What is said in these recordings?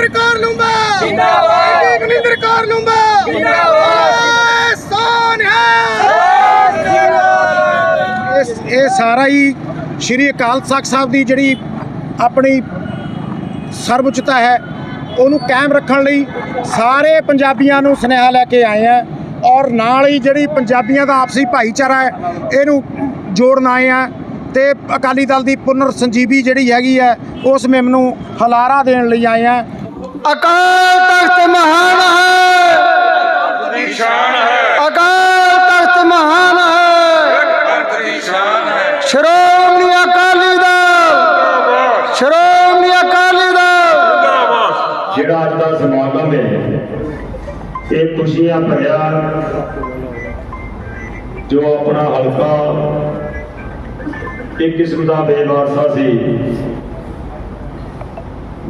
ਕਲਿੰਦਰ ਕੌਰ ਲੂੰਬਾ। ਜ਼ਿੰਦਾਬਾਦ। ਕਲਿੰਦਰ ਕੌਰ ਲੂੰਬਾ। ਜ਼ਿੰਦਾਬਾਦ। ਸੋਨਿਆ ਇਹ ਇਹ ਸਾਰਾ ਹੀ ਸ਼੍ਰੀ ਅਕਾਲ ਤਖਤ ਸਾਹਿਬ ਦੀ ਜਿਹੜੀ ਆਪਣੀ ਸਰਵਉੱਚਤਾ ਹੈ ਉਹਨੂੰ ਕਾਇਮ ਰੱਖਣ ਲਈ ਸਾਰੇ ਪੰਜਾਬੀਆਂ ਨੂੰ ਸੁਨੇਹਾ ਲੈ ਕੇ ਆਏ ਆ ਔਰ ਨਾਲ ਹੀ ਜਿਹੜੀ ਪੰਜਾਬੀਆਂ ਦਾ ਆਪਸੀ ਭਾਈਚਾਰਾ ਹੈ ਇਹਨੂੰ ਜੋੜਨ ਆਏ ਆ ਤੇ ਅਕਾਲੀ ਦਲ ਦੀ ਪੁਨਰ ਸੰਜੀਵੀ ਜਿਹੜੀ ਹੈਗੀ ਹੈ ਉਸ ਮੁਹਿੰਮ ਨੂੰ ਹਲਾਰਾ ਦੇਣ ਲਈ ਆਏ ਆ। ਅਕਾਲ ਤਖਤ ਮਹਾਨ ਹੈ। ਦੀ ਸ਼ਾਨ ਹੈ। ਅਕਾਲ ਤਖਤ ਮਹਾਨ ਹੈ। ਦੀ ਸ਼ਾਨ ਹੈ। ਸ਼੍ਰੋਮਣੀ ਅਕਾਲੀ ਦਲ। ਸ਼੍ਰੋਮਣੀ ਅਕਾਲੀ ਦਲ। ਜਿਹੜਾ ਅੱਜ ਦਾ ਸਮਾਗਮ ਹੈ ਇਹ ਖੁਸ਼ੀਆਂ ਭਰਿਆ ਜੋ ਆਪਣਾ ਹਲਕਾ ਇੱਕ ਕਿਸਮ ਦਾ ਬੇਵਾਰਸਾ ਸੀ।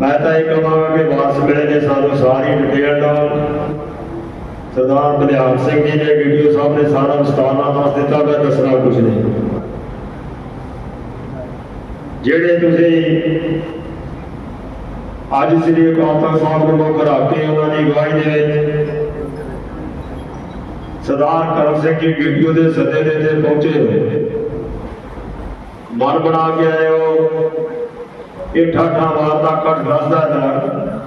ਮੈਂ ਤਾਂ ਇਹ ਕਹਾਂਗਾ ਕਿ ਵਾਰਸ ਮਿਲੇ ਨੇ ਸਾਨੂੰ ਸਾਰੀ ਡਿਟੇਲ ਨਾਲ ਸਰਦਾਰ ਬਲਿਆਰ ਸਿੰਘ ਜੀ ਨੇ ਵੀਡੀਓ ਸਾਹਿਬ ਨੇ ਸਾਰਾ ਵਿਸਤਾਰ ਦੱਸ ਦਿੱਤਾ, ਮੈਂ ਦੱਸਣਾ ਕੁਝ ਨਹੀਂ। ਜਿਹੜੇ ਤੁਸੀਂ ਅੱਜ ਸ੍ਰੀ ਅਕਾਲ ਤਖਤ ਸਾਹਿਬ ਨੂੰ ਮੁੱਖ ਰੱਖ ਕੇ ਉਹਨਾਂ ਦੀ ਅਗਵਾਈ ਦੇ ਵਿੱਚ, ਸਰਦਾਰ ਕਰਮ ਸਿੰਘ ਜੀ ਵੀਡੀਓ ਦੇ ਸੱਦੇ ਦੇ ਤੇ ਪਹੁੰਚੇ ਹੋਏ ਮਨ ਬਣਾ ਕੇ ਆਏ ਹੋ ਇਹ ਠਾਠਾ ਵਾਰ ਕੱਟ ਦੱਸਦਾ ਹੈ।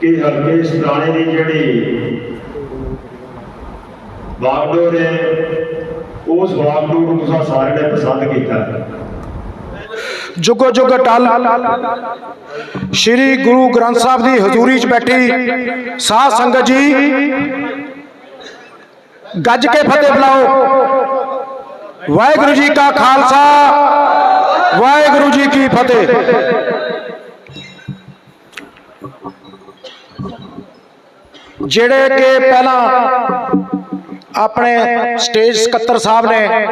ਕਿ ਹਲਕੇ ਸਦਾਣੇ ਦੀ ਜਿਹੜੀ ਬਾਗਡੋਰ ਹੈ, ਉਸ ਬਾਗਡੋਰ ਨੂੰ ਤੁਸੀਂ ਸਾਰਿਆਂ ਨੇ ਪਸੰਦ ਕੀਤਾ ਜੁਗੋ ਜੁਗ ਟਲ ਸ੍ਰੀ ਗੁਰੂ ਗ੍ਰੰਥ ਸਾਹਿਬ ਦੀ ਹਜ਼ੂਰੀ 'ਚ ਬੈਠੀ ਸਾਧ ਸੰਗਤ ਜੀ, ਗੱਜ ਕੇ ਫਤਿਹ ਬੁਲਾਓ। ਵਾਹਿਗੁਰੂ ਜੀ ਕਾ ਖਾਲਸਾ। ਵਾਹਿਗੁਰੂ ਜੀ ਕੀ ਫਤਿਹ। ਜਿਹੜੇ ਕਿ ਪਹਿਲਾਂ ਆਪਣੇ ਸਟੇਜ ਸਕੱਤਰ ਸਾਹਿਬ ਨੇ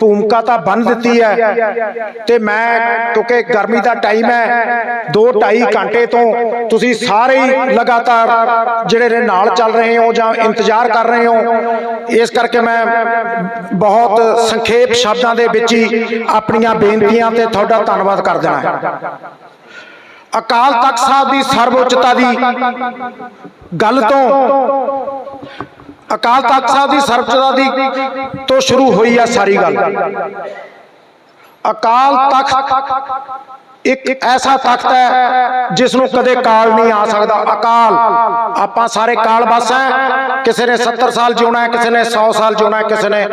ਭੂਮਿਕਾ ਤਾਂ ਬੰਨ ਦਿੱਤੀ ਹੈ ਤੇ ਮੈਂ ਕਿਉਂਕਿ ਗਰਮੀ ਦਾ ਟਾਈਮ ਹੈ 2 2.5 ਘੰਟੇ ਤੋਂ ਤੁਸੀਂ ਸਾਰੇ ਹੀ ਲਗਾਤਾਰ ਜਿਹੜੇ ਨੇ ਨਾਲ ਚੱਲ ਰਹੇ ਹੋ ਜਾਂ ਇੰਤਜ਼ਾਰ ਕਰ ਰਹੇ ਹੋ, ਇਸ ਕਰਕੇ ਮੈਂ ਬਹੁਤ ਸੰਖੇਪ ਸ਼ਬਦਾਂ ਦੇ ਵਿੱਚ ਹੀ ਆਪਣੀਆਂ ਬੇਨਤੀਆਂ ਤੇ ਤੁਹਾਡਾ ਧੰਨਵਾਦ ਕਰ ਦੇਣਾ ਹੈ। ਅਕਾਲ ਤਖਤ ਸਾਹਿਬ ਦੀ ਸਰਵਉੱਚਤਾ ਦੀ ਗੱਲ ਤੋਂ ਅਕਾਲ ਤਖਤ ਸਾਹਿਬ ਦੀ ਸਰਬਜਤਾ ਦੀ ਤੋਂ ਸ਼ੁਰੂ ਹੋਈ ਆ ਸਾਰੀ ਗੱਲ। ਅਕਾਲ ਤਖਤ ਇੱਕ ਐਸਾ ਤਖਤ ਹੈ ਜਿਸ ਨੂੰ ਕਦੇ ਕਾਲ ਨਹੀਂ ਆ ਸਕਦਾ। ਅਕਾਲ, ਆਪਾਂ ਸਾਰੇ ਕਾਲ ਬਸ ਹੈ। ਕਿਸੇ ਨੇ 70 ਸਾਲ ਜਿਉਣਾ ਹੈ, ਕਿਸੇ ਨੇ 100 ਸਾਲ ਜਿਉਣਾ ਹੈ, ਕਿਸੇ ਨੇ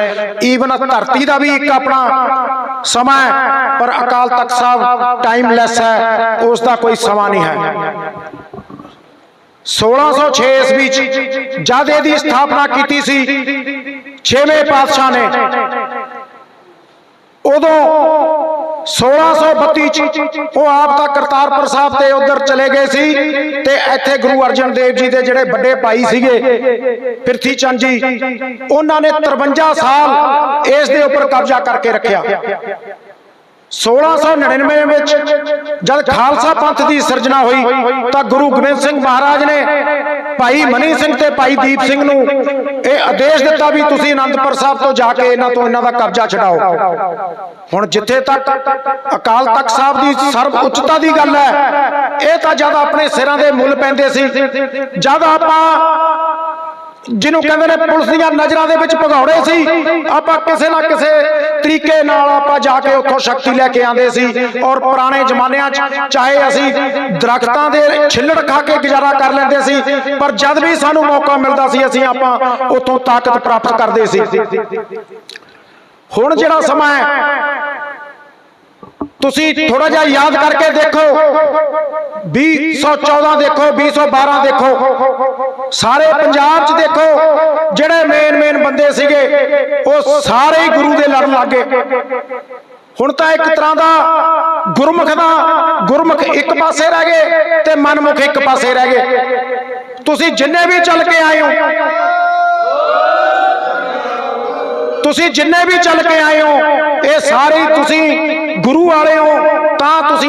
ਈਵਨ ਧਰਤੀ ਦਾ ਵੀ ਇੱਕ ਆਪਣਾ ਸਮਾਂ ਹੈ, ਪਰ ਅਕਾਲ ਤਖਤ ਸਾਹਿਬ ਟਾਈਮਲੈਸ ਹੈ, ਉਸ ਦਾ ਕੋਈ ਸਮਾਂ ਨਹੀਂ ਹੈ। 1606 ਈਸਵੀ ਚ ਜਦ ਇਹਦੀ ਸਥਾਪਨਾ ਕੀਤੀ ਸੀ ਛੇਵੇਂ ਪਾਤਸ਼ਾਹ ਨੇ। ਉਦੋਂ 1632 ਚ ਉਹ ਆਪ ਤਾਂ ਕਰਤਾਰਪੁਰ ਸਾਹਿਬ ਤੇ ਉਧਰ ਚਲੇ ਗਏ ਸੀ ਤੇ ਇੱਥੇ ਗੁਰੂ ਅਰਜਨ ਦੇਵ ਜੀ ਦੇ ਜਿਹੜੇ ਵੱਡੇ ਭਾਈ ਸੀਗੇ ਪ੍ਰਿਥੀ ਚੰਦ ਜੀ ਉਹਨਾਂ ਨੇ 53 ਸਾਲ ਇਸ ਦੇ ਉੱਪਰ ਕਬਜ਼ਾ ਕਰਕੇ ਰੱਖਿਆ। 1699 ਵਿੱਚ ਜਦ ਖਾਲਸਾ ਪੰਥ ਦੀ ਸਿਰਜਣਾ ਹੋਈ, ਤਾਂ ਗੁਰੂ ਗੋਬਿੰਦ ਸਿੰਘ ਮਹਾਰਾਜ ਨੇ ਭਾਈ ਮਨੀ ਸਿੰਘ ਤੇ ਭਾਈ ਦੀਪ ਸਿੰਘ ਨੂੰ ਇਹ ਆਦੇਸ਼ ਦਿੱਤਾ ਵੀ ਤੁਸੀਂ ਅਨੰਦਪੁਰ ਸਾਹਿਬ ਤੋਂ ਜਾ ਕੇ ਇਹਨਾਂ ਤੋਂ ਇਹਨਾਂ ਦਾ ਕਬਜ਼ਾ ਛਡਾਓ। ਹੁਣ ਜਿੱਥੇ ਤੱਕ ਅਕਾਲ ਤਖਤ ਸਾਹਿਬ ਦੀ ਸਰਬ ਉੱਚਤਾ ਦੀ ਗੱਲ ਹੈ, ਇਹ ਤਾਂ ਜਦ ਆਪਣੇ ਸਿਰਾਂ ਦੇ ਮੁੱਲ ਪੈਂਦੇ ਸੀ, ਜਦ ਆਪਾਂ ਜਿਹਨੂੰ ਕਹਿੰਦੇ ਨੇ ਪੁਲਿਸ ਦੀਆਂ ਨਜ਼ਰਾਂ ਦੇ ਵਿੱਚ ਭਗੌੜੇ ਸੀ, ਆਪਾਂ ਕਿਸੇ ਨਾ ਕਿਸੇ ਤਰੀਕੇ ਨਾਲ ਆਪਾਂ ਜਾ ਕੇ ਉੱਥੋਂ ਸ਼ਕਤੀ ਲੈ ਕੇ ਆਂਦੇ ਸੀ ਔਰ ਪੁਰਾਣੇ ਜ਼ਮਾਨਿਆਂ 'ਚ ਚਾਹੇ ਅਸੀਂ ਦਰਖਤਾਂ ਦੇ ਛਿੱਲੜ ਖਾ ਕੇ ਗੁਜ਼ਾਰਾ ਕਰ ਲੈਂਦੇ ਸੀ, ਪਰ ਜਦ ਵੀ ਸਾਨੂੰ ਮੌਕਾ ਮਿਲਦਾ ਸੀ, ਅਸੀਂ ਆਪਾਂ ਉੱਥੋਂ ਤਾਕਤ ਪ੍ਰਾਪਤ ਕਰਦੇ ਸੀ। ਹੁਣ ਜਿਹੜਾ ਸਮਾਂ ਹੈ ਤੁਸੀਂ ਥੋੜਾ ਜਿਹਾ ਯਾਦ ਕਰਕੇ ਦੇਖੋ। 2014 ਦੇਖੋ 2012 ਦੇਖੋ। ਸਾਰੇ ਪੰਜਾਬ 'ਚ ਦੇਖੋ, ਜਿਹੜੇ ਮੇਨ ਮੇਨ ਬੰਦੇ ਸੀਗੇ, ਉਹ ਸਾਰੇ ਹੀ ਗੁਰੂ ਦੇ ਲੜਨ ਲੱਗੇ ਹੁਣ ਤਾਂ ਇੱਕ ਤਰ੍ਹਾਂ ਦਾ ਗੁਰਮੁਖ ਦਾ ਗੁਰਮੁਖ ਇੱਕ ਪਾਸੇ ਰਹਿ ਗਏ ਤੇ ਮਨਮੁਖ ਇੱਕ ਪਾਸੇ ਰਹਿ ਗਏ। ਤੁਸੀਂ ਜਿੰਨੇ ਵੀ ਚੱਲ ਕੇ ਆਏ ਹੋ, ਤੁਸੀਂ ਜਿੰਨੇ ਵੀ ਚੱਲ ਕੇ ਆਏ ਹੋ, ਇਹ ਸਾਰੇ ਤੁਸੀਂ ਗੁਰੂ ਵਾਲੇ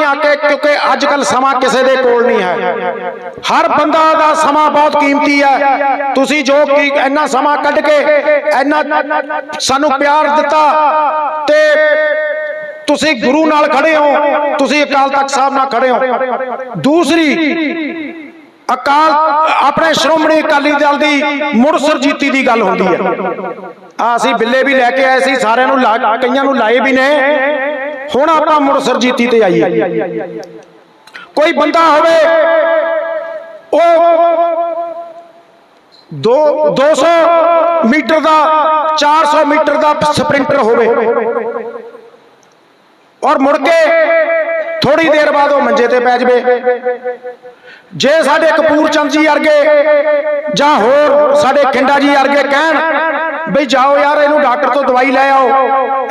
ਹੋ ਤਾਂ ਕਿਉਂਕਿ ਅੱਜ ਕੱਲ ਸਮਾਂ ਕਿਸੇ ਦੇ ਕੋਲ ਨਹੀਂ ਹੈ। ਹਰ ਬੰਦਾ ਦਾ ਸਮਾਂ ਬਹੁਤ ਕੀਮਤੀ ਹੈ। ਤੁਸੀਂ ਜੋ ਕਿ ਇੰਨਾ ਸਮਾਂ ਕੱਢ ਕੇ, ਇੰਨਾ ਸਾਨੂੰ ਪਿਆਰ ਦਿੱਤਾ ਤੇ ਤੁਸੀਂ ਗੁਰੂ ਨਾਲ ਖੜੇ ਹੋ, ਤੁਸੀਂ ਅਕਾਲ ਤਖਤ ਸਾਹਿਬ ਨਾਲ ਖੜੇ ਹੋ। ਦੂਸਰੀ, ਅਕਾਲ, ਆਪਣੇ ਸ਼੍ਰੋਮਣੀ ਅਕਾਲੀ ਦਲ ਦੀ ਮੁੜ ਸਰਜੀਤੀ ਦੀ ਗੱਲ ਹੁੰਦੀ ਹੈ। ਆ ਅਸੀਂ ਬਿੱਲੇ ਵੀ ਲੈ ਕੇ ਆਏ ਸੀ, ਸਾਰਿਆਂ ਨੂੰ ਕਈਆਂ ਨੂੰ ਲਾਏ ਵੀ ਨੇ। ਹੁਣ ਆਪਾਂ ਮੁੜ ਸਰਜੀਤੀ ਤੇ ਆਈਏ। ਕੋਈ ਬੰਦਾ ਹੋਵੇ, ਉਹ ਦੋ 200 ਮੀਟਰ ਦਾ 400 ਮੀਟਰ ਦਾ ਸਪ੍ਰਿੰਟਰ ਹੋਵੇ। ਔਰ ਮੁੜ ਕੇ ਥੋੜੀ ਦੇਰ ਬਾਅਦ ਉਹ ਮੰਜੇ ਤੇ ਪੈ ਜਵੇ। ਜੇ ਸਾਡੇ ਕਪੂਰ ਚੰਦ ਜੀ ਵਰਗੇ ਜਾਂ ਹੋਰ ਸਾਡੇ ਖਿੰਡਾ ਜੀ ਵਰਗੇ ਕਹਿਣ ਬਈ ਜਾਓ ਯਾਰ, ਇਹਨੂੰ ਡਾਕਟਰ ਤੋਂ ਦਵਾਈ ਲੈ ਆਓ,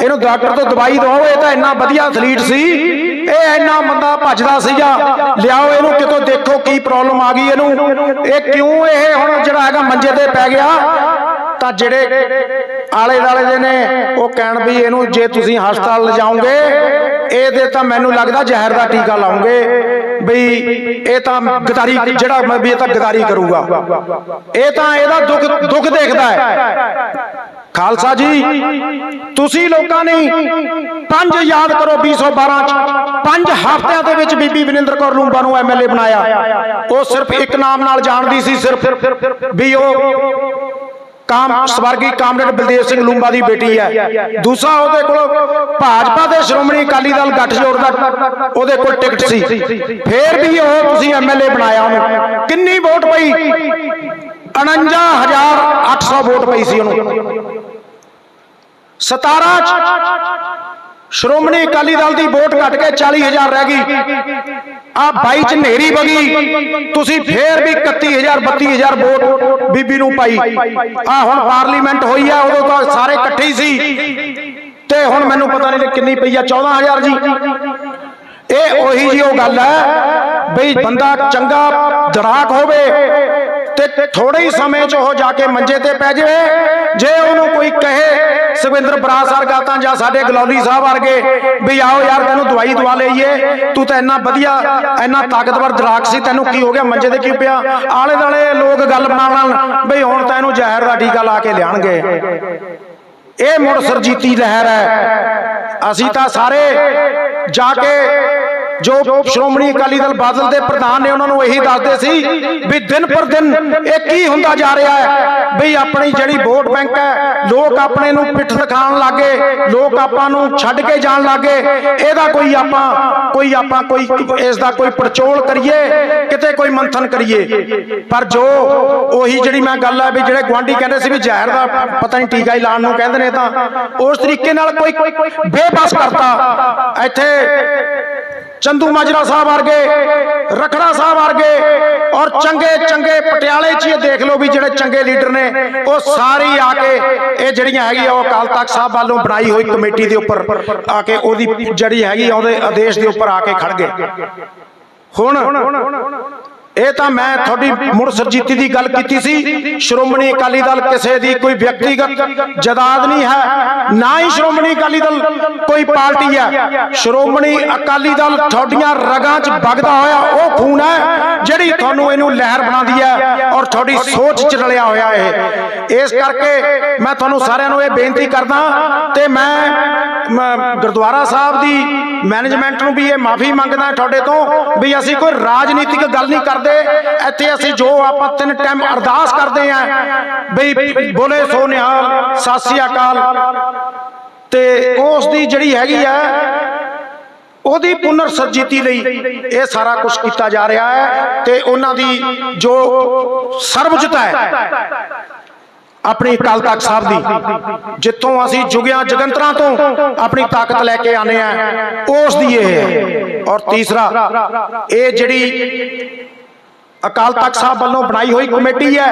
ਇਹਨੂੰ ਡਾਕਟਰ ਤੋਂ ਦਵਾਈ ਦਵਾਓ, ਇਹ ਤਾਂ ਇੰਨਾ ਵਧੀਆ ਐਥਲੀਟ ਸੀ, ਇਹ ਇੰਨਾ ਬੰਦਾ ਭੱਜਦਾ ਸੀਗਾ, ਲਿਆਓ ਇਹਨੂੰ ਕਿਤੋਂ ਦੇਖੋ ਕੀ ਪ੍ਰੋਬਲਮ ਆ ਗਈ ਇਹਨੂੰ, ਇਹ ਕਿਉਂ ਇਹ ਹੁਣ ਜਿਹੜਾ ਹੈਗਾ ਮੰਜੇ ਤੇ ਪੈ ਗਿਆ? ਤਾਂ ਜਿਹੜੇ ਆਲੇ ਦਾਲੇ ਦੇ ਨੇ, ਉਹ ਕਹਿਣ ਵੀ ਇਹਨੂੰ ਜੇ ਤੁਸੀਂ ਹਸਪਤਾਲ ਲਿਜਾਓਗੇ, ਇਹਦੇ ਤਾਂ ਮੈਨੂੰ ਲੱਗਦਾ ਜ਼ਹਿਰ ਦਾ ਟੀਕਾ ਲਾਉਂਗੇ ਬਈ ਇਹ ਤਾਂ ਗਦਾਰੀ, ਜਿਹੜਾ ਮੈਂ ਵੀ ਇਹ ਤਾਂ ਗਦਾਰੀ ਕਰੂਗਾ। ਇਹ ਤਾਂ ਇਹਦਾ ਦੁੱਖ ਦੁੱਖ ਦੇਖਦਾ ਹੈ। ਖਾਲਸਾ ਜੀ, ਤੁਸੀਂ ਲੋਕਾਂ ਨੇ ਪੰਜ ਯਾਦ ਕਰੋ 212 ਚ। ਪੰਜ ਹਫ਼ਤਿਆਂ ਦੇ ਵਿੱਚ ਬੀਬੀ ਵਿਨਿੰਦਰ ਕੌਰ ਲੂੰਬਾ ਨੂੰ ਐਮਐਲਏ ਬਣਾਇਆ। ਉਹ ਸਿਰਫ ਇੱਕ ਨਾਮ ਨਾਲ ਜਾਣਦੀ ਸੀ, ਸਿਰਫ ਵੀ ਉਹ ਕਾਮ ਸਵਰਗੀ ਕਾਮਰੇਡ ਬਲਦੇਵ ਸਿੰਘ ਲੂੰਬਾ ਦੀ ਬੇਟੀ ਹੈ। ਦੂਸਰਾ ਉਹਦੇ ਕੋਲ ਭਾਜਪਾ ਦੇ ਸ਼੍ਰੋਮਣੀ ਅਕਾਲੀ ਦਲ ਗੱਠਜੋੜ ਦਾ ਉਹਦੇ ਕੋਲ ਟਿਕਟ ਸੀ। ਫੇਰ ਵੀ ਉਹ ਤੁਸੀਂ ਐਮਐਲਏ ਬਣਾਇਆ ਉਹਨੂੰ। ਕਿੰਨੀ ਵੋਟ ਪਈ? 49800 ਵੋਟ ਪਈ ਸੀ ਉਹਨੂੰ। 17 ਚ ਸ਼੍ਰੋਮਣੀ ਅਕਾਲੀ ਦਲ ਦੀ ਵੋਟ ਘਟ ਕੇ 40000 ਰਹਿ ਗਈ। ਆ 22 ਚ ਨੇਰੀ ਬਗੀ ਤੁਸੀਂ ਫੇਰ ਵੀ 31000 32000 ਵੋਟ ਬੀਬੀ ਨੂੰ ਪਾਈ। ਆ ਹੁਣ ਪਾਰਲੀਮੈਂਟ ਹੋਈ ਆ, ਉਦੋਂ ਤਾਂ ਸਾਰੇ ਇਕੱਠੇ ਹੀ ਸੀ। ਤੇ ਹੁਣ ਮੈਨੂੰ ਪਤਾ ਨਹੀਂ ਕਿੰਨੀ ਪਈ ਆ 14000 ਜੀ। ਇਹ ਉਹੀ ਜੀ ਉਹ ਗੱਲ ਹੈ ਬਈ ਬੰਦਾ ਚੰਗਾ ਦਰਾਕ ਹੋਵੇ ਤੇ ਥੋੜੇ ਹੀ ਸਮੇਂ 'ਚ ਉਹ ਜਾ ਕੇ ਮੰਜੇ ਤੇ ਪੈ ਜਾਵੇ। ਜੇ ਉਹਨੂੰ ਕੋਈ ਕਹੇ, ਸੁਖਵਿੰਦਰ ਬਰਾੜ ਵਰਗਾ ਤਾਂ ਜਾਂ ਸਾਡੇ ਗਲੌਲੀ ਸਾਹਿਬ ਵਰਗੇ, ਵੀ ਆਓ ਯਾਰ ਤੈਨੂੰ ਦਵਾਈ ਦਵਾ ਲਈਏ, ਤੂੰ ਤਾਂ ਇੰਨਾ ਵਧੀਆ, ਇੰਨਾ ਤਾਕਤਵਰ ਦਰਾਕ ਸੀ, ਤੈਨੂੰ ਕੀ ਹੋ ਗਿਆ, ਮੰਜੇ ਤੇ ਕਿਉਂ ਪਿਆ? ਆਲੇ ਦਾਲੇ ਲੋਕ ਗੱਲ ਬਣਾਉਣ, ਬਈ ਹੁਣ ਤਾਂ ਇਹਨੂੰ ਜ਼ਹਿਰ ਦਾ ਟੀਕਾ ਲਾ ਕੇ ਲਿਆਣਗੇ ਇਹ ਮੁੜ ਸਰਜੀਤੀ ਲਹਿਰ ਹੈ। ਅਸੀਂ ਤਾਂ ਸਾਰੇ ਜਾ ਕੇ ਜੋ ਸ਼੍ਰੋਮਣੀ ਅਕਾਲੀ ਦਲ ਬਾਦਲ ਦੇ ਪ੍ਰਧਾਨ ਨੇ ਉਹਨਾਂ ਨੂੰ ਇਹੀ ਦੱਸਦੇ ਸੀ ਵੀ ਦਿਨ ਪਰ ਦਿਨ ਇਹ ਕੀ ਹੁੰਦਾ ਜਾ ਰਿਹਾ ਹੈ? ਵੀ ਆਪਣੀ ਜਿਹੜੀ ਵੋਟ ਬੈਂਕ ਹੈ, ਲੋਕ ਆਪਣੇ ਨੂੰ ਪਿੱਠ ਦਿਖਾਉਣ ਲੱਗੇ, ਲੋਕ ਆਪਾਂ ਨੂੰ ਛੱਡ ਕੇ ਜਾਣ ਲੱਗੇ। ਇਹਦਾ ਕੋਈ ਆਪਾਂ ਕੋਈ ਆਪਾਂ ਕੋਈ ਇਸ ਦਾ ਕੋਈ ਪੜਚੋਲ ਕਰੀਏ, ਕਿਤੇ ਕੋਈ ਮੰਥਨ ਕਰੀਏ। ਪਰ ਜੋ ਉਹੀ ਜਿਹੜੀ ਮੈਂ ਗੱਲ ਹੈ ਵੀ ਜਿਹੜੇ ਗਵਾਂਢੀ ਕਹਿੰਦੇ ਸੀ ਵੀ ਜ਼ਹਿਰ ਦਾ ਪਤਾ ਨਹੀਂ ਟੀਕਾ ਹੀ ਲਾਉਣ ਨੂੰ ਕਹਿੰਦੇ ਨੇ ਤਾਂ, ਉਸ ਤਰੀਕੇ ਨਾਲ ਕੋਈ ਬੇਬਸ ਕਰਤਾ। ਇੱਥੇ ਚੰਦੂ ਮਾਜਰਾ ਸਾਹਿਬ ਵਰਗੇ, ਰਖੜਾ ਸਾਹਿਬ ਵਰਗੇ ਔਰ ਚੰਗੇ ਚੰਗੇ ਪਟਿਆਲੇ 'ਚ ਇਹ ਦੇਖ ਲਓ ਵੀ ਜਿਹੜੇ ਚੰਗੇ ਲੀਡਰ ਨੇ, ਉਹ ਸਾਰੇ ਆ ਕੇ ਇਹ ਜਿਹੜੀਆਂ ਹੈਗੀ ਉਹ ਅਕਾਲ ਤਖਤ ਸਾਹਿਬ ਵੱਲੋਂ ਬਣਾਈ ਹੋਈ ਕਮੇਟੀ ਦੇ ਉੱਪਰ ਆ ਕੇ ਉਹਦੀ ਜਿਹੜੀ ਹੈਗੀ ਆ, ਉਹਦੇ ਆਦੇਸ਼ ਦੇ ਉੱਪਰ ਆ ਕੇ ਖੜ ਗਏ। ਹੁਣ ਇਹ ਤਾਂ ਮੈਂ ਤੁਹਾਡੀ ਮੁੜ ਸਰਜੀਤੀ ਦੀ ਗੱਲ ਕੀਤੀ ਸੀ। ਸ਼੍ਰੋਮਣੀ ਅਕਾਲੀ ਦਲ ਕਿਸੇ ਦੀ ਕੋਈ ਵਿਅਕਤੀਗਤ ਜਦਾਦ ਨਹੀਂ ਹੈ, ਨਾ ਹੀ ਸ਼੍ਰੋਮਣੀ ਅਕਾਲੀ ਦਲ ਕੋਈ ਪਾਰਟੀ ਹੈ। ਸ਼੍ਰੋਮਣੀ ਅਕਾਲੀ ਦਲ ਤੁਹਾਡੀਆਂ ਰਗਾਂ 'ਚ ਵਗਦਾ ਹੋਇਆ ਉਹ ਖੂਨ ਹੈ, ਜਿਹੜੀ ਤੁਹਾਨੂੰ ਇਹਨੂੰ ਲਹਿਰ ਬਣਾਉਂਦੀ ਹੈ ਔਰ ਤੁਹਾਡੀ ਸੋਚ 'ਚ ਰਲਿਆ ਹੋਇਆ ਇਹ। ਇਸ ਕਰਕੇ ਮੈਂ ਤੁਹਾਨੂੰ ਸਾਰਿਆਂ ਨੂੰ ਇਹ ਬੇਨਤੀ ਕਰਦਾ ਤੇ ਮੈਂ ਗੁਰਦੁਆਰਾ ਸਾਹਿਬ ਦੀ ਮੈਨੇਜਮੈਂਟ ਨੂੰ ਵੀ ਇਹ ਮਾਫੀ ਮੰਗਦਾ ਤੁਹਾਡੇ ਤੋਂ ਵੀ ਅਸੀਂ ਕੋਈ ਰਾਜਨੀਤਿਕ ਗੱਲ ਨਹੀਂ ਕਰਦੇ। ਇੱਥੇ ਅਸੀਂ ਜੋ ਆਪਾਂ ਤਿੰਨ ਟਾਈਮ ਅਰਦਾਸ ਕਰਦੇ ਆਂ। ਬਈ ਬੋਲੇ ਸੋ ਨਿਹਾਲ, ਸਤਿ ਅਕਾਲ। ਤੇ ਉਸ ਦੀ ਜਿਹੜੀ ਹੈਗੀ ਆ, ਉਹਦੀ ਪੁਨਰ ਸਰਜੀਤੀ ਲਈ ਇਹ ਸਾਰਾ ਕੁਝ ਕੀਤਾ ਜਾ ਰਿਹਾ ਹੈ ਤੇ ਉਹਨਾਂ ਦੀ ਜੋ ਸਰਵਉੱਚਤਾ ਹੈ, ਆਪਣੀ ਅਕਾਲ ਤਖਤ ਸਾਹਿਬ ਦੀ, ਜਿੱਥੋਂ ਅਸੀਂ ਜੁਗਿਆਂ ਜਗੰਤਰਾਂ ਤੋਂ ਆਪਣੀ ਤਾਕਤ ਲੈ ਕੇ ਆਨੇ ਆ, ਉਸ ਦੀ ਇਹ ਹੈ। ਔਰ ਤੀਸਰਾ, ਇਹ ਜਿਹੜੀ ਅਕਾਲ ਤਖਤ ਸਾਹਿਬ ਵੱਲੋਂ ਬਣਾਈ ਹੋਈ ਕਮੇਟੀ ਹੈ।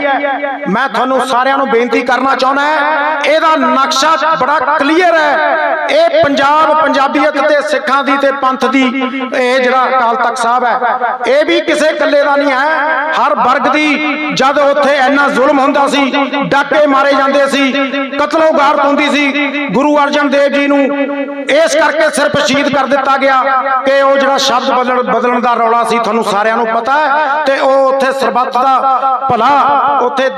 ਮੈਂ ਤੁਹਾਨੂੰ ਸਾਰਿਆਂ ਨੂੰ ਬੇਨਤੀ ਕਰਨਾ ਚਾਹੁੰਦਾ ਹਾਂ। ਇਹਦਾ ਨਕਸ਼ਾ ਬੜਾ ਕਲੀਅਰ ਹੈ। ਇਹ ਪੰਜਾਬ ਪੰਜਾਬੀਅਤ ਤੇ ਸਿੱਖਾਂ ਦੀ ਤੇ ਪੰਥ ਦੀ ਇਹ ਜਿਹੜਾ ਅਕਾਲ ਤਖਤ ਸਾਹਿਬ ਹੈ। ਇਹ ਵੀ ਕਿਸੇ ਇਕੱਲੇ ਦਾ ਨਹੀਂ ਹੈ। ਹਰ ਵਰਗ ਦੀ ਜਦ ਉੱਥੇ ਇੰਨਾ ਜ਼ੁਲਮ ਹੁੰਦਾ ਸੀ ਡਾਕੇ ਮਾਰੇ ਜਾਂਦੇ ਸੀ ਕਤਲੋ ਗਾਰਤ ਹੁੰਦੀ ਸੀ ਗੁਰੂ ਅਰਜਨ ਦੇਵ ਜੀ ਨੂੰ ਇਸ ਕਰਕੇ ਸਿਰਫ ਸ਼ਹੀਦ ਕਰ ਦਿੱਤਾ ਗਿਆ ਕਿ ਉਹ ਜਿਹੜਾ ਸ਼ਬਦ ਬਦਲਣ ਬਦਲਣ ਦਾ ਰੌਲਾ ਸੀ ਤੁਹਾਨੂੰ ਸਾਰਿਆਂ ਨੂੰ ਪਤਾ ਹੈ। ਤੇ ਉਹ ਉੱਥੇ ਸਰਬੱਤ ਦਾ ਭਲਾ ਉੱਥੇ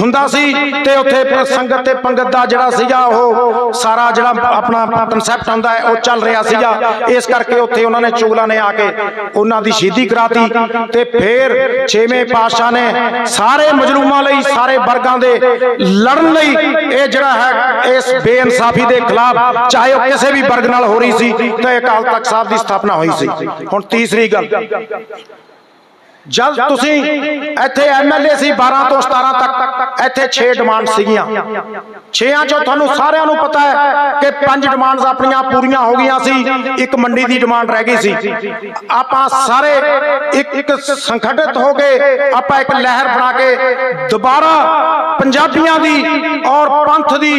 ਹੁੰਦਾ ਸੀ ਤੇ ਉੱਥੇ ਸੰਗਤ ਤੇ ਪੰਗਤ ਦਾ ਜਿਹੜਾ ਸੀਗਾ ਉਹ ਸਾਰਾ ਜਿਹੜਾ ਆਪਣਾ ਕਨਸੈਪਟ ਹੁੰਦਾ ਹੈ, ਉਹ ਚੱਲ ਰਿਹਾ ਸੀਗਾ। ਇਸ ਕਰਕੇ ਉੱਥੇ ਉਹਨਾਂ ਨੇ ਚੁਗਲਾਂ ਨੇ ਆ ਕੇ ਉਹਨਾਂ ਦੀ ਸ਼ਹੀਦੀ ਕਰਾਤੀ ਤੇ ਫਿਰ ਛੇਵੇਂ ਪਾਤਸ਼ਾਹ ਨੇ ਸਾਰੇ ਮਜਲੂਮਾਂ ਲਈ, ਸਾਰੇ ਵਰਗਾਂ ਦੇ ਲੜਨ ਲਈ ਇਹ ਜਿਹੜਾ ਹੈ, ਇਸ ਬੇਇਨਸਾਫੀ ਦੇ ਖਿਲਾਫ ਚਾਹੇ ਉਹ ਕਿਸੇ ਵੀ ਵਰਗ ਨਾਲ ਹੋ ਰਹੀ ਸੀ ਤੇ ਅਕਾਲ ਤਖਤ ਸਾਹਿਬ ਦੀ ਸਥਾਪਨਾ ਹੋਈ ਸੀ। ਹੁਣ ਤੀਸਰੀ ਗੱਲ। ਜਦ ਤੁਸੀਂ ਇੱਥੇ ਐਮਐਲਏ ਸੀ 12 ਤੋਂ 17 ਤੱਕ ਇੱਥੇ 6 ਡਿਮਾਂਡ ਸੀਗੀਆਂ। 6ਾਂ ਚੋਂ ਤੁਹਾਨੂੰ ਸਾਰਿਆਂ ਨੂੰ ਪਤਾ ਹੈ ਕਿ ਪੰਜ ਡਿਮਾਂਡਸ ਆਪਣੀਆਂ ਪੂਰੀਆਂ ਹੋ ਗਈਆਂ ਸੀ ਇੱਕ ਮੰਡੀ ਦੀ ਡਿਮਾਂਡ ਰਹਿ ਗਈ ਸੀ। ਆਪਾਂ ਸਾਰੇ ਇੱਕ ਇੱਕ ਸੰਗਠਿਤ ਹੋ ਕੇ ਆਪਾਂ ਇੱਕ ਲਹਿਰ ਬਣਾ ਕੇ ਦੁਬਾਰਾ ਪੰਜਾਬੀਆਂ ਦੀ ਔਰ ਪੰਥ ਦੀ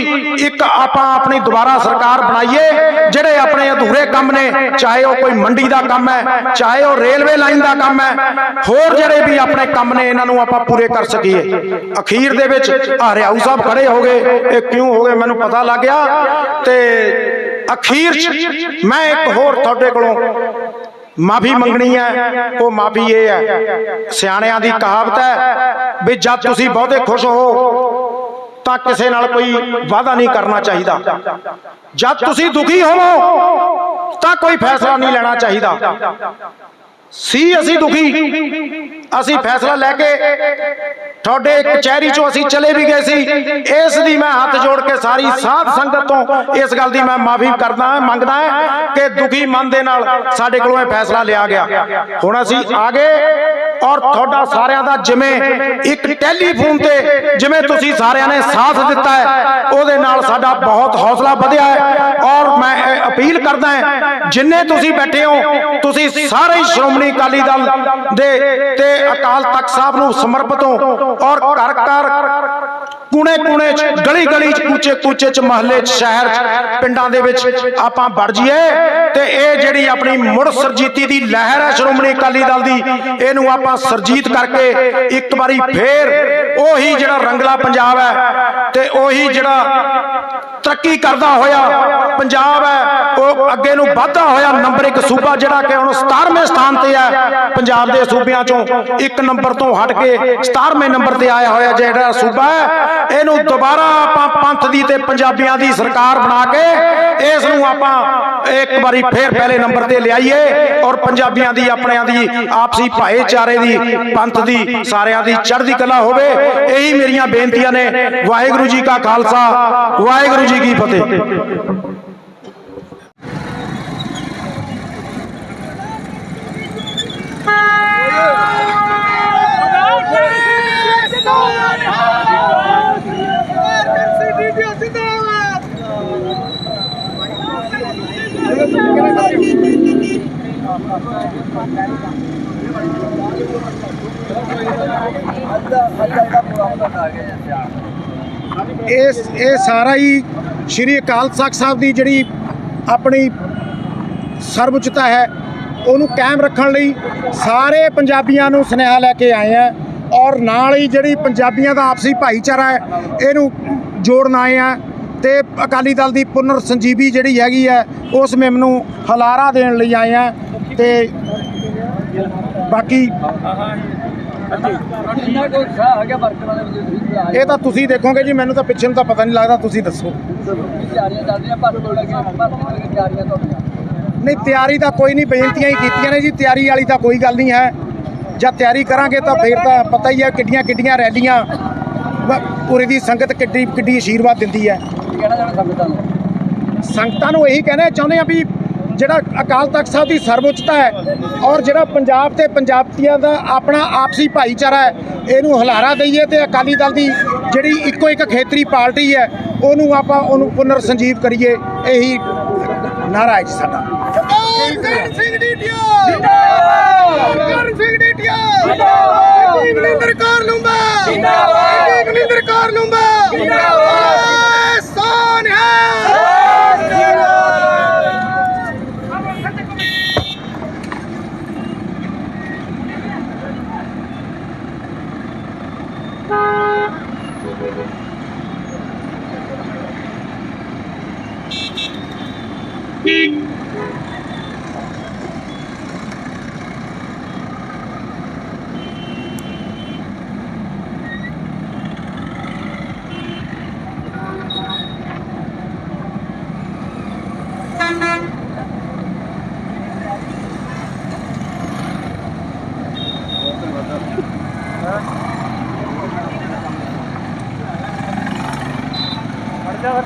ਇੱਕ ਆਪਾਂ ਆਪਣੀ ਦੁਬਾਰਾ ਸਰਕਾਰ ਬਣਾਈਏ ਜਿਹੜੇ ਆਪਣੇ ਅਧੂਰੇ ਕੰਮ ਨੇ ਚਾਹੇ ਉਹ ਕੋਈ ਮੰਡੀ ਦਾ ਕੰਮ ਹੈ ਚਾਹੇ ਉਹ ਰੇਲਵੇ ਲਾਈਨ ਦਾ ਕੰਮ ਹੈ ਹੋਰ ਜਿਹੜੇ ਵੀ ਆਪਣੇ ਕੰਮ ਨੇ, ਇਹਨਾਂ ਨੂੰ ਆਪਾਂ ਪੂਰੇ ਕਰ ਸਕੀਏ। ਅਖੀਰ ਦੇ ਵਿੱਚ ਹਰਿਆਊ ਸਾਹਿਬ ਖੜੇ ਹੋ ਗਏ। ਇਹ ਕਿਉਂ ਹੋ ਗਏ, ਮੈਨੂੰ ਪਤਾ ਲੱਗ ਗਿਆ। ਤੇ ਅਖੀਰ ਮੈਂ ਇੱਕ ਹੋਰ ਤੁਹਾਡੇ ਕੋਲੋਂ ਮਾਫੀ ਮੰਗਣੀ ਹੈ। ਉਹ ਮਾਫੀ ਇਹ ਹੈ, ਸਿਆਣਿਆਂ ਦੀ ਕਹਾਵਤ ਹੈ ਵੀ ਜਦ ਤੁਸੀਂ ਬਹੁਤੇ ਖੁਸ਼ ਹੋ, ਤਾਂ ਕਿਸੇ ਨਾਲ ਕੋਈ ਵਾਅਦਾ ਨਹੀਂ ਕਰਨਾ ਚਾਹੀਦਾ। ਜਦ ਤੁਸੀਂ ਦੁਖੀ ਹੋਵੋ, ਤਾਂ ਕੋਈ ਫੈਸਲਾ ਨਹੀਂ ਲੈਣਾ ਚਾਹੀਦਾ। ਸੀ ਅਸੀਂ ਦੁਖੀ। ਅਸੀਂ ਫੈਸਲਾ ਲੈ ਕੇ ਤੁਹਾਡੇ ਕਚਹਿਰੀ ਚੋਂ ਅਸੀਂ ਚਲੇ ਵੀ ਗਏ ਸੀ। ਇਸ ਦੀ ਮੈਂ ਹੱਥ ਜੋੜ ਕੇ ਸਾਰੀ ਸਾਧ ਸੰਗਤ ਤੋਂ ਇਸ ਗੱਲ ਦੀ ਮੈਂ ਮਾਫੀ ਕਰਦਾ ਹਾਂ, ਮੰਗਦਾ ਹਾਂ ਕਿ ਦੁਖੀ ਮਨ ਦੇ ਨਾਲ ਸਾਡੇ ਕੋਲੋਂ ਇਹ ਫੈਸਲਾ ਲਿਆ ਗਿਆ। ਹੁਣ ਅਸੀਂ ਆ ਗਏ ਔਰ ਤੁਹਾਡਾ ਸਾਰਿਆਂ ਦਾ ਜਿਵੇਂ ਇੱਕ ਟੈਲੀਫੋਨ ਤੇ ਜਿਵੇਂ ਤੁਸੀਂ ਸਾਰਿਆਂ ਨੇ ਸਾਥ ਦਿੱਤਾ ਹੈ, ਉਹਦੇ ਨਾਲ ਸਾਡਾ ਬਹੁਤ ਹੌਸਲਾ ਵਧਿਆ ਹੈ। ਔਰ ਮੈਂ ਅਪੀਲ ਕਰਦਾ ਹਾਂ, ਜਿੰਨੇ ਤੁਸੀਂ ਬੈਠੇ ਹੋ, ਤੁਸੀਂ ਸਾਰੇ ਸ਼੍ਰੋਮਣੀ ਅਕਾਲੀ ਦਲ ਦੇ ਤੇ ਅਕਾਲ ਤਖਤ ਸਾਹਿਬ ਨੂੰ ਸਮਰਪਿਤ ਹੋ ਔਰ ਘਰ ਘਰ ਕੂਣੇ ਕੂਣੇ ਚ, ਗਲੀ ਗਲੀ ਚ, ਕੂਚੇ ਕੂਚੇ ਚ, ਮਹੱਲੇ ਚ, ਸ਼ਹਿਰ ਚ, ਪਿੰਡਾਂ ਦੇ ਵਿੱਚ ਆਪਾਂ ਵੜ ਜਾਈਏ ਤੇ ਇਹ ਜਿਹੜੀ ਆਪਣੀ ਮੁੜ ਸਰਜੀਤੀ ਦੀ ਲਹਿਰ ਹੈ ਸ਼੍ਰੋਮਣੀ ਅਕਾਲੀ ਦਲ ਦੀ, ਇਹਨੂੰ ਆਪਾਂ ਸਰਜੀਤ ਕਰਕੇ ਇੱਕ ਵਾਰੀ ਫੇਰ ਉਹੀ ਜਿਹੜਾ ਰੰਗਲਾ ਪੰਜਾਬ ਹੈ ਤੇ ਉਹੀ ਜਿਹੜਾ ਤਰੱਕੀ ਕਰਦਾ ਹੋਇਆ ਪੰਜਾਬ ਹੈ, ਉਹ ਅੱਗੇ ਨੂੰ ਵਧਦਾ ਹੋਇਆ ਨੰਬਰ 1 ਸੂਬਾ ਜਿਹੜਾ ਕਿ ਹੁਣ 17ਵੇਂ ਸਥਾਨ ਤੇ ਹੈ ਪੰਜਾਬ ਦੇ ਸੂਬਿਆਂ ਚੋਂ। ਇੱਕ ਨੰਬਰ ਤੋਂ ਹਟ ਕੇ 17ਵੇਂ ਨੰਬਰ ਤੇ ਆਇਆ ਹੋਇਆ ਜਿਹੜਾ ਸੂਬਾ ਹੈ, ਇਹਨੂੰ ਦੁਬਾਰਾ ਆਪਾਂ ਪੰਥ ਦੀ ਤੇ ਪੰਜਾਬੀਆਂ ਦੀ ਸਰਕਾਰ ਬਣਾ ਕੇ ਇਸ ਨੂੰ ਆਪਾਂ ਇੱਕ ਵਾਰੀ ਫੇਰ ਪਹਿਲੇ ਨੰਬਰ ਤੇ ਲਿਆਈਏ ਔਰ ਪੰਜਾਬੀਆਂ ਦੀ, ਆਪਣਿਆਂ ਦੀ ਆਪਸੀ ਭਾਈਚਾਰੇ ਦੀ, ਪੰਥ ਦੀ, ਸਾਰਿਆਂ ਦੀ ਚੜ੍ਹਦੀ ਕਲਾ ਹੋਵੇ, ਇਹੀ ਮੇਰੀਆਂ ਬੇਨਤੀਆਂ ਨੇ। ਵਾਹਿਗੁਰੂ ਜੀ ਕਾ ਖਾਲਸਾ, ਵਾਹਿਗੁਰੂ ਜੀ ਕੀ ਫਤਿਹ। ਇਸ, ਇਹ ਸਾਰਾ ਹੀ ਸ਼੍ਰੀ ਅਕਾਲ ਤਖਤ ਸਾਹਿਬ ਦੀ ਜਿਹੜੀ ਆਪਣੀ ਸਰਵਉੱਚਤਾ ਹੈ, ਉਹਨੂੰ ਕਾਇਮ ਰੱਖਣ ਲਈ ਸਾਰੇ ਪੰਜਾਬੀਆਂ ਨੂੰ ਸੁਨੇਹਾ ਲੈ ਕੇ ਆਏ ਆ ਔਰ ਨਾਲ ਹੀ ਜਿਹੜੀ ਪੰਜਾਬੀਆਂ ਦਾ ਆਪਸੀ ਭਾਈਚਾਰਾ ਹੈ, ਇਹਨੂੰ ਜੋੜਨ ਆਏ ਆ ਤੇ ਅਕਾਲੀ ਦਲ ਦੀ ਪੁਨਰ ਸੰਜੀਵੀ ਜਿਹੜੀ ਹੈਗੀ ਹੈ, ਉਸ ਮੁਹਿੰਮ ਨੂੰ ਹਲਾਰਾ ਦੇਣ ਲਈ ਆਏ ਆ ਤੇ ਬਾਕੀ ਇਹ ਤਾਂ ਤੁਸੀਂ ਦੇਖੋਗੇ ਜੀ ਮੈਨੂੰ ਤਾਂ ਪਿੱਛੇ ਨੂੰ ਤਾਂ ਪਤਾ ਨਹੀਂ ਲੱਗਦਾ ਤੁਸੀਂ ਦੱਸੋ। ਨਹੀਂ ਤਿਆਰੀ ਤਾਂ ਕੋਈ ਨਹੀਂ ਬੇਨਤੀਆਂ ਹੀ ਕੀਤੀਆਂ ਨੇ ਜੀ ਤਿਆਰੀ ਵਾਲੀ ਤਾਂ ਕੋਈ ਗੱਲ ਨਹੀਂ ਹੈ। ਜਦ ਤਿਆਰੀ ਕਰਾਂਗੇ ਤਾਂ ਫਿਰ ਤਾਂ ਪਤਾ ਹੀ ਹੈ ਕਿੱਡੀਆਂ ਕਿੱਡੀਆਂ ਰੈਲੀਆਂ ਪੂਰੀ ਦੀ ਸੰਗਤ ਕਿੱਡੀ ਕਿੱਡੀ ਆਸ਼ੀਰਵਾਦ ਦਿੰਦੀ ਹੈ। ਸੰਗਤਾਂ ਨੂੰ? ਇਹੀ ਕਹਿਣਾ ਚਾਹੁੰਦੇ ਆ ਵੀ ਜਿਹੜਾ ਅਕਾਲ ਤਖਤ ਸਾਹਿਬ ਦੀ ਸਰਵਉੱਚਤਾ ਹੈ ਔਰ ਜਿਹੜਾ ਪੰਜਾਬ ਤੇ ਪੰਜਾਬੀਆਂ ਦਾ ਆਪਣਾ ਆਪਸੀ ਭਾਈਚਾਰਾ ਹੈ ਇਹਨੂੰ ਹਲਾਰਾ ਦਈਏ ਤੇ ਅਕਾਲੀ ਦਲ ਦੀ ਜਿਹੜੀ ਇੱਕੋ ਇੱਕ ਖੇਤਰੀ ਪਾਰਟੀ ਹੈ ਉਹਨੂੰ ਆਪਾਂ ਉਹਨੂੰ ਪੁਨਰ ਸੰਜੀਵ ਕਰੀਏ ਇਹੀ ਨਾਰਾ ਹੈ ਜੀ ਸਾਡਾ ਕਰਨ ਸਿੰਘ ਡੀਟੀਓ ਜਿੰਦਾਬਾਦ ਕਰਨ ਸਿੰਘ ਡੀਟੀਓ ਜਿੰਦਾਬਾਦ ਜਗਨਿੰਦਰ ਕੌਰ ਲੂੰਬਾ ਜਿੰਦਾਬਾਦ ਜਗਨਿੰਦਰ ਕੌਰ ਲੂੰਬਾ ਜਿੰਦਾਬਾਦ দেবেন no